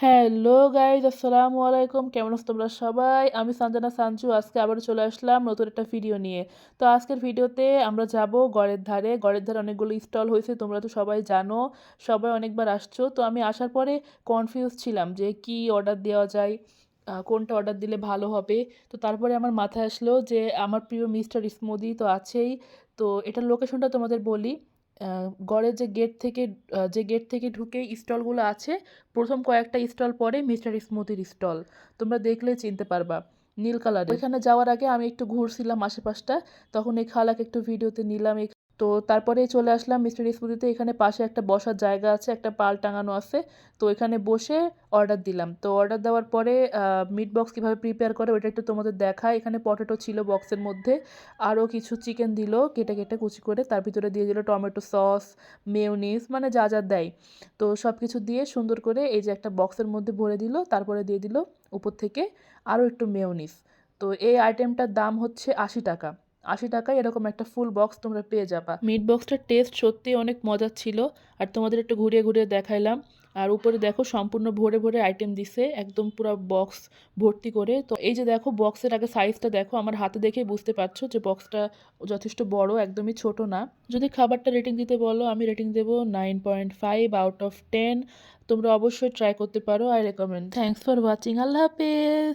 Hello guys আসসালামু আলাইকুম। কেমন আছো তোমরা সবাই? আমি সঞ্জনা সাঞ্জু আজকে আবারও চলে আসলাম নতুন একটা ভিডিও নিয়ে। তো আজকের ভিডিওতে আমরা যাব গড়ের ধারে। গড়ের ধারে অনেকগুলো স্টল হয়েছে, তোমরা তো সবাই জানো। সবাই অনেকবার আসছো। তো আমি আসার পরে কনফিউজ ছিলাম যে কি অর্ডার দেওয়া যায় কোনটা অর্ডার দিলে ভালো হবে। তো তারপরে আমার মাথায় আসলো যে আমার প্রিয় মিস্টার স্মুদি তো আছেই। তো এটার লোকেশনটা তোমাদের বলি। গড়ের যে গেট থেকে যে গেট থেকে ঢুকে স্টলগুলো আছে, প্রথম কয়েকটা স্টল পরে মিস্টার স্মুদির স্টল তোমরা দেখলে চিনতে পারবা, নীল কালার ওইখানে যাওয়ার আগে আমি একটু ঘুরছিলাম আশেপাশটা, তখন এই খালাকে একটু ভিডিওতে নিলাম তো তারপরে চলে আসলাম মিস্টার স্মুদিতে এখানে পাশে একটা বসার জায়গা আছে, একটা পাল টাঙানো আছে। তো এখানে বসে অর্ডার দিলাম। তো অর্ডার দেওয়ার পরে মিট বক্স কীভাবে প্রিপেয়ার করে ওইটা একটু তোমাদের দেখায় এখানে পটেটো ছিল বক্সের মধ্যে। আরও কিছু চিকেন দিল, কেটে কেটে কুচি করে। তার ভিতরে দিয়ে দিল টমেটো সস মেয়োনিজ মানে যা যা দেয়। তো সব কিছু দিয়ে সুন্দর করে এই যে একটা বক্সের মধ্যে ভরে দিল। তারপরে দিয়ে দিল উপর থেকে আরও একটু মেয়োনিজ তো এই আইটেমটার দাম হচ্ছে আশি টাকা। আশি টাকায় এরকম একটা ফুল বক্স তোমরা পেয়ে যাবা। মিট বক্সটার টেস্ট সত্যি অনেক মজার ছিল। আর তোমাদের একটু ঘুরিয়ে ঘুরিয়ে দেখাইলাম। আর উপরে দেখো সম্পূর্ণ ভরে ভরে আইটেম দিছে, একদম পুরো বক্স ভর্তি করে। তো এই যে দেখো বক্সের আগে সাইজটা দেখো, আমার হাতে দেখেই বুঝতে পারছ যে বক্সটা যথেষ্ট বড়, একদমই ছোট না। যদি খাবারটা রেটিং দিতে বলো, আমি রেটিং দেবো nine point five out of ten তোমরা অবশ্যই ট্রাই করতে পারো I recommend thanks for watching আল্লাহ হাফেজ।